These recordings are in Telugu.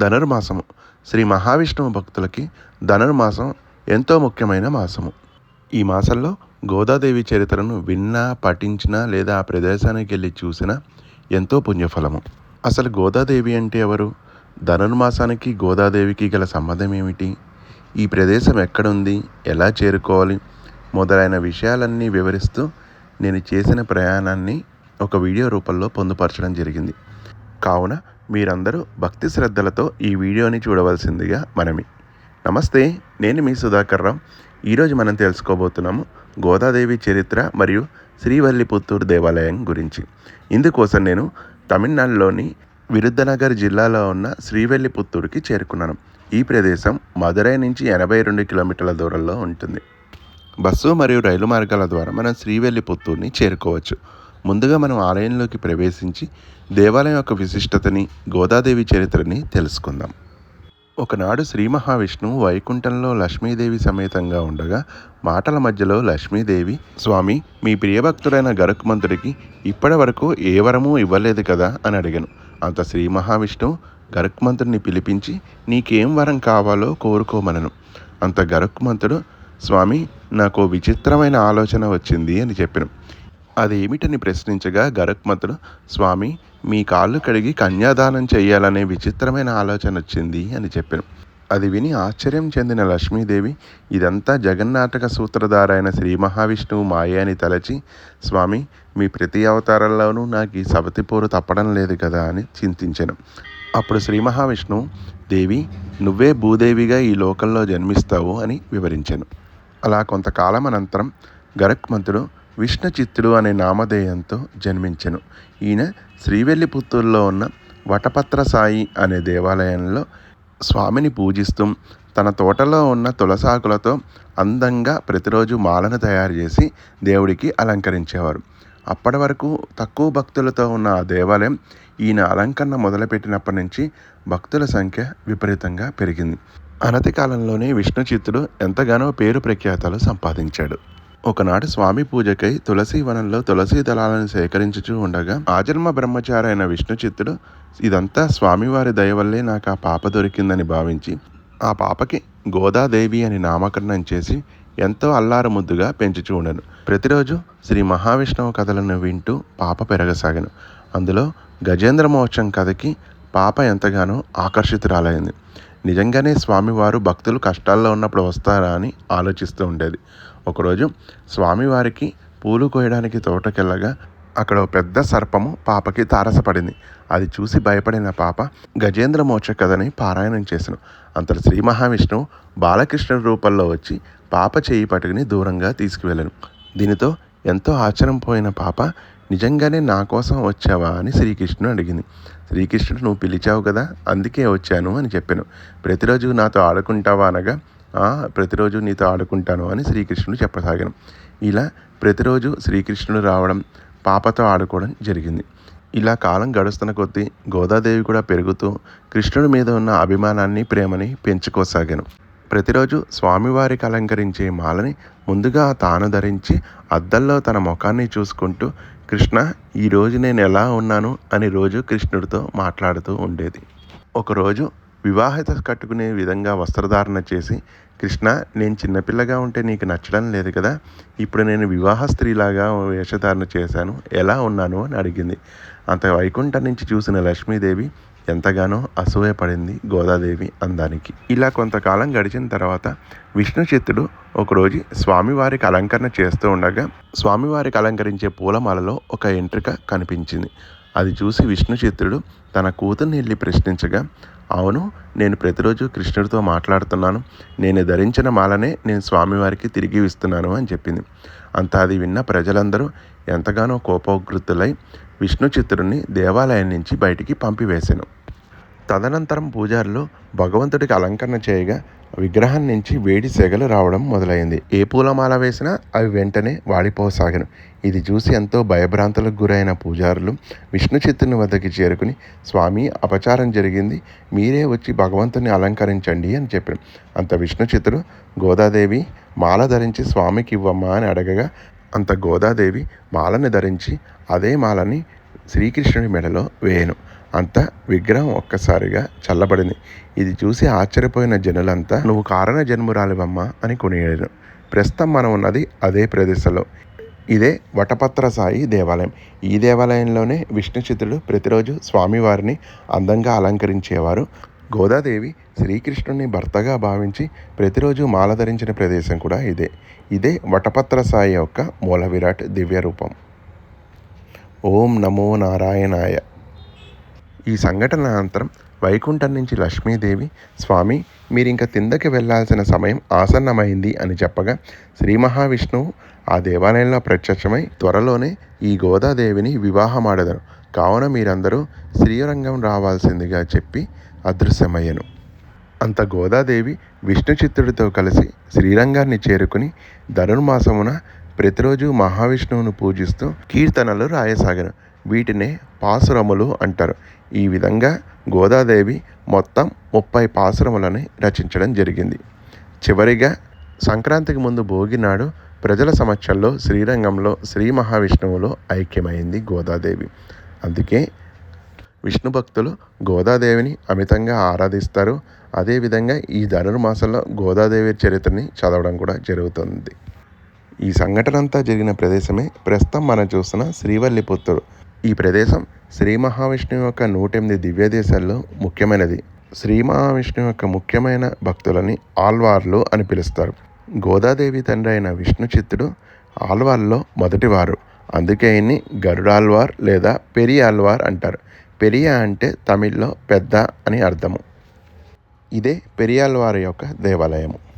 ధనుర్మాసము. శ్రీ మహావిష్ణువు భక్తులకి ధనుర్మాసం ఎంతో ముఖ్యమైన మాసము. ఈ మాసంలో గోదాదేవి చరిత్రను విన్నా పఠించినా లేదా ఆ ప్రదేశానికి వెళ్ళి చూసినా ఎంతో పుణ్యఫలము. అసలు గోదాదేవి అంటే ఎవరు? ధనుర్మాసానికి గోదాదేవికి గల సంబంధం ఏమిటి? ఈ ప్రదేశం ఎక్కడుంది? ఎలా చేరుకోవాలి? మొదలైన విషయాలన్నీ వివరిస్తూ నేను చేసిన ప్రయాణాన్ని ఒక వీడియో రూపంలో పొందుపరచడం జరిగింది. కావున మీరందరూ భక్తి శ్రద్ధలతో ఈ వీడియోని చూడవలసిందిగా మనమి నమస్తే నేను మీ సుధాకర్ రావు ఈరోజు మనం తెలుసుకోబోతున్నాము గోదాదేవి చరిత్ర మరియు శ్రీవల్లిపుత్తూరు దేవాలయం గురించి. ఇందుకోసం నేను తమిళనాడులోని విరుద్ధనగర్ జిల్లాలో ఉన్న శ్రీవెల్లిపుత్తూరుకి చేరుకున్నాను. ఈ ప్రదేశం మదురై నుంచి ఎనభై రెండు కిలోమీటర్ల దూరంలో ఉంటుంది. బస్సు మరియు రైలు మార్గాల ద్వారా మనం శ్రీవెల్లిపుత్తూరుని చేరుకోవచ్చు. ముందుగా మనం ఆలయంలోకి ప్రవేశించి దేవాలయం యొక్క విశిష్టతని గోదాదేవి చరిత్రని తెలుసుకుందాం. ఒకనాడు శ్రీ మహావిష్ణువు వైకుంఠంలో లక్ష్మీదేవి సమేతంగా ఉండగా మాటల మధ్యలో లక్ష్మీదేవి స్వామి మీ ప్రియభక్తుడైన గరుక్మంతుడికి ఇప్పటి వరకు ఏ వరము ఇవ్వలేదు కదా అని అడిగాను. అంత శ్రీ మహావిష్ణువు గరుక్మంతుడిని పిలిపించి నీకేం వరం కావాలో కోరుకోమనను అంత గరుక్మంతుడు స్వామి నాకు విచిత్రమైన ఆలోచన వచ్చింది అని చెప్పాను. అది ఏమిటని ప్రశ్నించగా గరుక్మంతుడు స్వామి మీ కాళ్ళు కడిగి కన్యాదానం చేయాలనే విచిత్రమైన ఆలోచన వచ్చింది అని చెప్పాను అది విని ఆశ్చర్యం చెందిన లక్ష్మీదేవి ఇదంతా జగన్నాటక సూత్రధార అయిన శ్రీ మహావిష్ణువు మాయ అని తలచి స్వామి మీ ప్రతి అవతారంలోనూ నాకు ఈ సవతిపోరు తప్పడం లేదు కదా అని చింతించాను. అప్పుడు శ్రీ మహావిష్ణువు దేవి నువ్వే భూదేవిగా ఈ లోకంలో జన్మిస్తావు అని వివరించాను. అలా కొంతకాలం అనంతరం గరక్మంతుడు విష్ణుచిత్తుడు అనే నామధేయంతో జన్మించెను. ఈయన శ్రీవెల్లిపుత్తూరులో ఉన్న వటపత్ర సాయి అనే దేవాలయంలో స్వామిని పూజిస్తూ తన తోటలో ఉన్న తులసాకులతో అందంగా ప్రతిరోజు మాలను తయారు చేసి దేవుడికి అలంకరించేవారు. అప్పటి వరకు తక్కువ భక్తులతో ఉన్న ఆ దేవాలయం ఈయన అలంకరణ మొదలుపెట్టినప్పటి నుంచి భక్తుల సంఖ్య విపరీతంగా పెరిగింది. అనతి కాలంలోనే విష్ణుచిత్తుడు ఎంతగానో పేరు ప్రఖ్యాతలు సంపాదించాడు. ఒకనాడు స్వామి పూజకై తులసి వనంలో తులసి దళాలను సేకరించుచూ ఉండగా ఆజన్మ బ్రహ్మచారి అయిన విష్ణు చిత్తుడు ఇదంతా స్వామివారి దయ వల్లే నాకు ఆ పాప దొరికిందని భావించి ఆ పాపకి గోదాదేవి అని నామకరణం చేసి ఎంతో అల్లారు ముద్దుగా పెంచుచూ ఉండను. ప్రతిరోజు శ్రీ మహావిష్ణువు కథలను వింటూ పాప పెరగసాగాను. అందులో గజేంద్ర మోక్షం కథకి పాప ఎంతగానో ఆకర్షితురాలైంది. నిజంగానే స్వామివారు భక్తులు కష్టాల్లో ఉన్నప్పుడు వస్తారా అని ఆలోచిస్తూ ఉండేది. ఒకరోజు స్వామివారికి పూలు కోయడానికి తోటకెళ్ళగా అక్కడ పెద్ద సర్పము పాపకి తారసపడింది. అది చూసి భయపడిన పాప గజేంద్ర మోక్ష కథని పారాయణం చేశాను అంతటి శ్రీ మహావిష్ణువు బాలకృష్ణ రూపంలో వచ్చి పాప చేయి పట్టుకుని దూరంగా తీసుకువెళ్ళాను. దీనితో ఎంతో ఆశ్చర్యం పోయిన పాప నిజంగానే నా కోసం వచ్చావా అని శ్రీకృష్ణుడు అడిగింది. శ్రీకృష్ణుడు నువ్వు పిలిచావు కదా అందుకే వచ్చాను అని చెప్పాను. ప్రతిరోజు నాతో ఆడుకుంటావా? అనగా ప్రతిరోజు నీతో ఆడుకుంటాను అని శ్రీకృష్ణుడు చెప్పసాగాను. ఇలా ప్రతిరోజు శ్రీకృష్ణుడు రావడం పాపతో ఆడుకోవడం జరిగింది. ఇలా కాలం గడుస్తున్న కొద్దీ గోదాదేవి కూడా పెరుగుతూ కృష్ణుడి మీద ఉన్న అభిమానాన్ని ప్రేమని పెంచుకోసాగాను. ప్రతిరోజు స్వామివారికి అలంకరించే మాలని ముందుగా తాను ధరించి అద్దంలో తన ముఖాన్ని చూసుకుంటూ కృష్ణ ఈరోజు నేను ఎలా ఉన్నాను? అని రోజు కృష్ణుడితో మాట్లాడుతూ ఉండేది. ఒకరోజు వివాహిత కట్టుకునే విధంగా వస్త్రధారణ చేసి కృష్ణ నేను చిన్నపిల్లగా ఉంటే నీకు నచ్చడం లేదు కదా? ఇప్పుడు నేను వివాహ స్త్రీలాగా వేషధారణ చేశాను. ఎలా ఉన్నాను? అని అడిగింది. అంత వైకుంఠం నుంచి చూసిన లక్ష్మీదేవి ఎంతగానో అసూయపడింది గోదాదేవి అందానికి. ఇలా కొంతకాలం గడిచిన తర్వాత విష్ణు చిత్తుడు ఒకరోజు స్వామివారికి అలంకరణ చేస్తూ ఉండగా స్వామివారికి అలంకరించే పూలమాలలో ఒక ఎంట్రిక కనిపించింది. అది చూసి విష్ణుచిత్రుడు తన కూతుర్ని వెళ్ళి ప్రశ్నించగా అవును నేను ప్రతిరోజు కృష్ణుడితో మాట్లాడుతున్నాను. నేను ధరించిన మాలనే నేను స్వామివారికి తిరిగి ఇస్తున్నాను అని చెప్పింది. అంత అది విన్న ప్రజలందరూ ఎంతగానో కోపోగ్రుతులై విష్ణుచిత్రుడిని దేవాలయం నుంచి బయటికి పంపివేశాను తదనంతరం పూజారులు భగవంతుడికి అలంకరణ చేయగా విగ్రహం నుంచి వేడి సెగలు రావడం మొదలైంది. ఏ పూలమాల వేసినా అవి వెంటనే వాడిపోసాగను. ఇది చూసి ఎంతో భయభ్రాంతులకు గురైన పూజారులు విష్ణు చిత్తుని వద్దకి చేరుకుని స్వామి అపచారం జరిగింది. మీరే వచ్చి భగవంతుని అలంకరించండి అని చెప్పారు. అంత విష్ణు చిత్తుడు గోదాదేవి మాల ధరించి స్వామికి ఇవ్వమ్మా అని అడగగా అంత గోదాదేవి మాలని ధరించి అదే మాలని శ్రీకృష్ణుడి మెడలో వేయను. అంత విగ్రహం ఒక్కసారిగా చల్లబడింది. ఇది చూసి ఆశ్చర్యపోయిన జనులంతా నువ్వు కారణ జన్మురాలివమ్మ అని కొనియాడారు. ప్రస్తుతం మనం ఉన్నది అదే ప్రదేశంలో. ఇదే వటపత్ర సాయి దేవాలయం. ఈ దేవాలయంలోనే విష్ణుచితులు ప్రతిరోజు స్వామివారిని అందంగా అలంకరించేవారు. గోదాదేవి శ్రీకృష్ణుని భర్తగా భావించి ప్రతిరోజు మాల ధరించిన ప్రదేశం కూడా ఇదే. ఇదే వటపత్ర సాయి యొక్క మూల విరాట్ దివ్య రూపం ఓం నమో నారాయణాయ. ఈ సంఘటన అనంతరం వైకుంఠం నుంచి లక్ష్మీదేవి స్వామి మీరింక కిందకి వెళ్ళాల్సిన సమయం ఆసన్నమైంది అని చెప్పగా శ్రీ మహావిష్ణువు ఆ దేవాలయంలో ప్రత్యక్షమై త్వరలోనే ఈ గోదాదేవిని వివాహమాడదను కావున మీరందరూ శ్రీరంగం రావాల్సిందిగా చెప్పి అదృశ్యమయ్యను అంత గోదాదేవి విష్ణు చిత్తుడితో కలిసి శ్రీరంగాన్ని చేరుకుని ధనుర్మాసమున ప్రతిరోజు మహావిష్ణువును పూజిస్తూ కీర్తనలు రాయసాగారు. వీటినే పాసురములు అంటారు. ఈ విధంగా గోదాదేవి మొత్తం ముప్పై పాసురములని రచించడం జరిగింది. చివరిగా సంక్రాంతికి ముందు భోగి నాడు ప్రజల సమక్షంలో శ్రీరంగంలో శ్రీ మహావిష్ణువులో ఐక్యమైంది గోదాదేవి. అందుకే విష్ణు భక్తులు గోదాదేవిని అమితంగా ఆరాధిస్తారు. అదేవిధంగా ఈ ధనుర్మాసంలో గోదాదేవి చరిత్రని చదవడం కూడా జరుగుతుంది. ఈ సంఘటన అంతా జరిగిన ప్రదేశమే ప్రస్తుతం మనం చూస్తున్న శ్రీవల్లిపుత్తూరు. ఈ ప్రదేశం శ్రీ మహావిష్ణువు యొక్క నూట ఎనిమిది దివ్య దేశాల్లో ముఖ్యమైనది. శ్రీ మహావిష్ణువు యొక్క ముఖ్యమైన భక్తులని ఆల్వార్లు అని పిలుస్తారు. గోదాదేవి తండ్రి అయిన విష్ణు చిత్తుడు ఆల్వార్లో మొదటివారు. అందుకే ఈయన్ని గరుడాల్వార్ లేదా పెరియాల్వార్ అంటారు. పెరియ అంటే తమిళ్ళో పెద్ద అని అర్థము. ఇదే పెరియాల్వారి యొక్క దేవాలయము.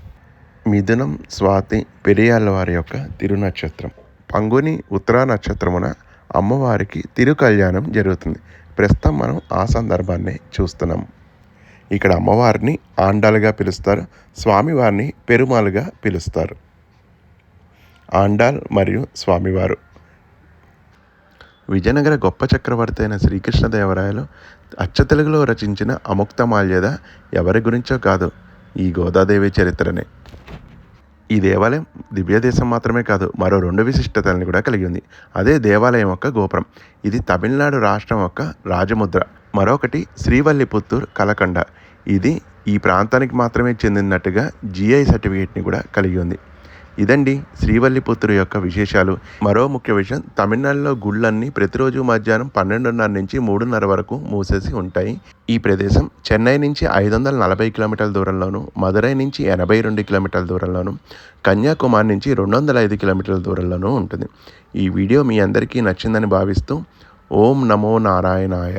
మిథునం స్వాతి పెరియాళ్ళవారి యొక్క తిరునక్షత్రం. పంగుని ఉత్తరా నక్షత్రమున అమ్మవారికి తిరు కళ్యాణం జరుగుతుంది. ప్రస్తుతం మనం ఆ సందర్భాన్ని చూస్తున్నాం. ఇక్కడ అమ్మవారిని ఆండాలుగా పిలుస్తారు స్వామివారిని పెరుమాలుగా పిలుస్తారు. ఆండాల్ మరియు స్వామివారు. విజయనగర గొప్ప చక్రవర్తి అయిన శ్రీకృష్ణదేవరాయలు అచ్చ తెలుగులో రచించిన అముక్తమాల్యద ఎవరి గురించో కాదు ఈ గోదాదేవి చరిత్రనే. ఈ దేవాలయం దివ్యదేశం మాత్రమే కాదు మరో రెండు విశిష్టతలను కూడా కలిగి ఉంది. అదే దేవాలయం యొక్క గోపురం. ఇది తమిళనాడు రాష్ట్రం యొక్క రాజముద్ర. మరొకటి శ్రీవల్లిపుత్తూర్ కలకండ. ఇది ఈ ప్రాంతానికి మాత్రమే చెందినట్టుగా జిఐ సర్టిఫికేట్ని కూడా కలిగి ఉంది. ఇదండి శ్రీవల్లిపుత్తూరు యొక్క విశేషాలు. మరో ముఖ్య విషయం తమిళనాడులో గుళ్ళన్నీ ప్రతిరోజు మధ్యాహ్నం పన్నెండున్నర నుంచి మూడున్నర వరకు మూసేసి ఉంటాయి. ఈ ప్రదేశం చెన్నై నుంచి ఐదు వందల నలభై కిలోమీటర్ల దూరంలోను మదురై నుంచి ఎనభై రెండు కిలోమీటర్ల దూరంలోను కన్యాకుమారి నుంచి రెండు వందల ఐదు కిలోమీటర్ల దూరంలోనూ ఉంటుంది. ఈ వీడియో మీ అందరికీ నచ్చిందని భావిస్తూ ఓం నమో నారాయణాయ.